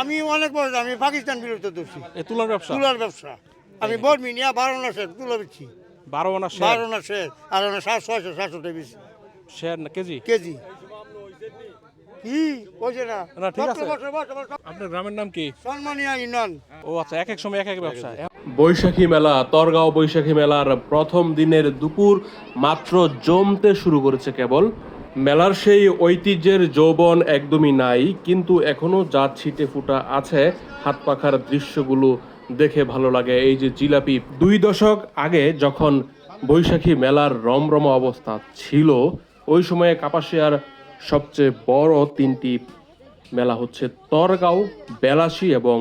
আমি অনেক বছর আমি পাকিস্তান বিরুদ্ধে এই তুলার ব্যবসা? তুলার ব্যবসা। আমি বর্মি নিয়ে বারো না শেষ তুলা বেচছি বারো আনা শেয়ার বারো না শেষ আর ওনা সাত ছয়শো সাতশো বেশি। শেয়ার না কেজি? কেজি। কি? বলছে না? না, ঠিক আছে। বসো, বসো, বসো, বসো। আপনার গ্রামের নাম কি? সম্মানীয় ইউনিয়ন ও আচ্ছা এক এক সময় এক এক ব্যবসা। বৈশাখী মেলা তরগাঁও বৈশাখী মেলার প্রথম দিনের দুপুর মাত্র জমতে শুরু করেছে কেবল মেলার সেই ঐতিহ্যের যৌবন একদমই নাই, কিন্তু এখনও যা ছিটে ফুটা আছে, হাত পাখার দৃশ্যগুলো দেখে ভালো লাগে। এই যে জিলাপি, দুই দশক আগে যখন বৈশাখী মেলার রমরম অবস্থা ছিল, ওই সময়ে কাপাসিয়ার সবচেয়ে বড় তিনটি মেলা হচ্ছে তরগাঁও, বেলাসী এবং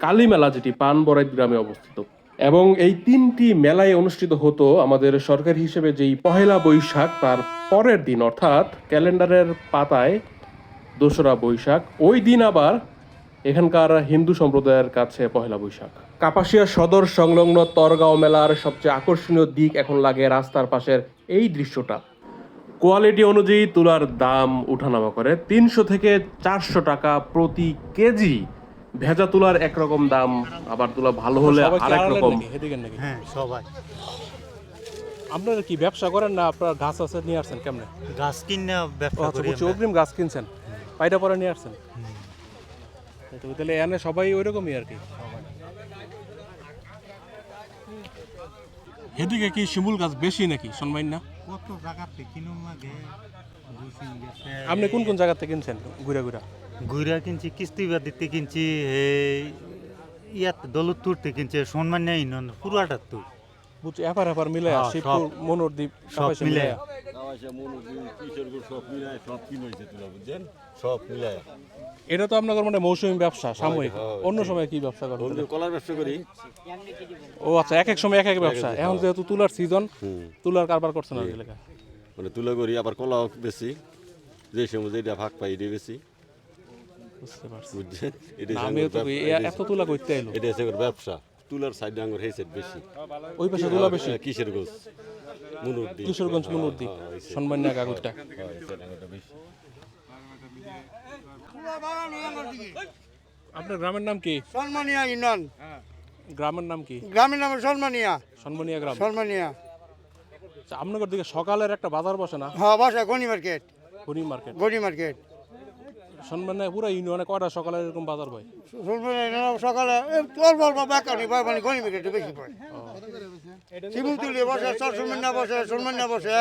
কালী মেলা যেটি পানবরাই গ্রামে অবস্থিত। এবং এই তিনটি মেলায় অনুষ্ঠিত হতো আমাদের সরকারি হিসেবে যেই পহেলা বৈশাখ, তার পরের দিন, অর্থাৎ ক্যালেন্ডারের পাতায় দোসরা বৈশাখ। ওই দিন আবার এখানকার হিন্দু সম্প্রদায়ের কাছে পহেলা বৈশাখ। কাপাসিয়া সদর সংলগ্ন তরগাঁও মেলার সবচেয়ে আকর্ষণীয় দিক এখন লাগে রাস্তার পাশের এই দৃশ্যটা। কোয়ালিটি অনুযায়ী তুলার দাম উঠানামা করে তিনশো থেকে চারশো টাকা প্রতি কেজি। ভেজা তুলার একরকম দাম আবার তুলা ভালো হলে আরেক রকম। হ্যাঁ সবাই। আপনারা কি ব্যবসা করেন না আপনার গাছ আছে নিয়ে আসছেন কেমনে? গাছ কিনে ব্যবসা আচ্ছা করি অগ্রিম গাছ কিনছেন? পাইটা পরে নিয়ে আসছেন? তো তাহলে এনে সবাই ওইরকমই আর কি। এদিকে কি শিমুল গাছ বেশি নাকি? শুনবেন না? কত জায়গাতে কিনুন লাগে আপনি কোন কোন জায়গাতে কিনছেন ঘুরে ঘুরে? গুইরা কিনছি দিতে কিনছি এই ইয়াত দৌলতপুরতে কিনছি সম্মানীয় ইউনিয়ন পুরাটার তো বুঝছি এপার এপার মিলে শিবপুর মনোরদ্বীপ সব সবাই মিলে। এটা তো আপনাদের মানে মৌসুমী ব্যবসা সাময়িক। অন্য সময় কি ব্যবসা করেন কলার ব্যবসা করি। ও আচ্ছা এক এক সময় এক এক ব্যবসা। এখন যেহেতু তুলার সিজন তুলার কারবার করছেন আর কি লেখা মানে তুলা করি আবার কলাও বেশি। যে সময় যেটা ভাগ পাই এটা বেশি। বুঝতে পারছি। বুঝছেন এটা আমিও তো এ- এত তুলা করতে এলো। এটা হচ্ছে ব্যবসা। তুলার সাইড হয়েছে বেশি। ওই পাশে তুলা বেশি? কিশোরগঞ্জ মনুরদি কিশোরগঞ্জ মুনুরদি সম্মান্য কাগজটা আপনার গ্রামের নাম কি? সম্মানীয় ইউনিয়ন গ্রামের নাম কি? গ্রামের নাম সম্মানীয়া সন্মানিয়া গ্রাম। সম্মানীয়া আচ্ছা, আপনাদের দিকে সকালের একটা বাজার বসে না? হ্যাঁ বাসা Gani market. Gani market. Gani market. সন্মানিয়া পুরো ইউনিয়নে কয়টা সকালে এরকম বাজার বয় সকালে মানে বেশি পায় শিমুল তুলে বসে সব সম্মান্য বসে সম্মান্য বসে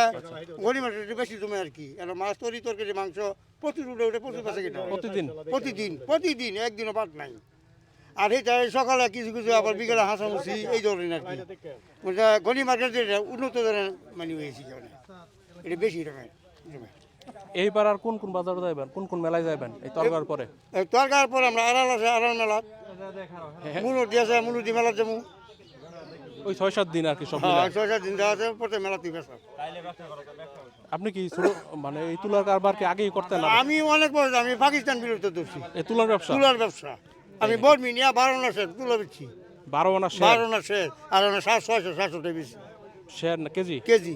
গনি মার্কেটে বেশি জমে আর কি। আর মাছ তরি তরকারি মাংস প্রচুর উঠে উঠে প্রচুর কাছে কিনা। প্রতিদিন? প্রতিদিন প্রতিদিন একদিনও বাদ নাই। আর এটা সকালে কিছু কিছু আবার বিকেলে হাসামুসি এই ধরনের আর কি। গনি মার্কেট উন্নত ধরনের মানে হয়েছে এটা বেশি রকমের। এইবার আর কোন কোন বাজারে যাইবেন? কোন কোন মেলায় যাইবেন? এই তরকার পরে? এই তরকার পর আমরা আড়াল আছে আড়াল মেলা। মুনুর আছে দিয়ে মেলা যাব ওই ছয় সাত দিন আর কি সব হ্যাঁ। ছয় সাত দিন দেওয়া আছে পরে মেলা বেসা আপনি কি মানে এই তুলার কারবার কি আগেই করতেন না আমি অনেক বছর আমি পাকিস্তান বিরুদ্ধে ধরছি এই তুলার ব্যবসা? তুলার ব্যবসা। আমি বর্মি নিয়ে বারো না শেষ তুলা বেচছি বারো আনা শেয়ার বারো না শেষ আর ওনা সাত ছয়শো সাতশো টাকা বেশি। শেয়ার না কেজি? কেজি।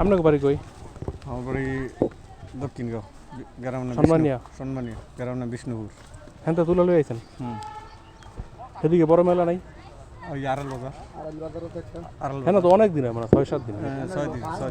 আপনাকে বাড়ি কই? আমার বাড়ি দক্ষিণগাঁও গ্রাম নাম সম্মানিয়া? সম্মানিয়া গ্রাম নাম বিষ্ণুপুর। হ্যাঁ তো তুলা লই আইছেন? হুম। সেদিকে বড় মেলা নাই? ওই আড়াল বাজার। আড়াল হ্যাঁ না তো অনেক দিন মানে ছয় সাত দিন হ্যাঁ, ছয় দিন ছয়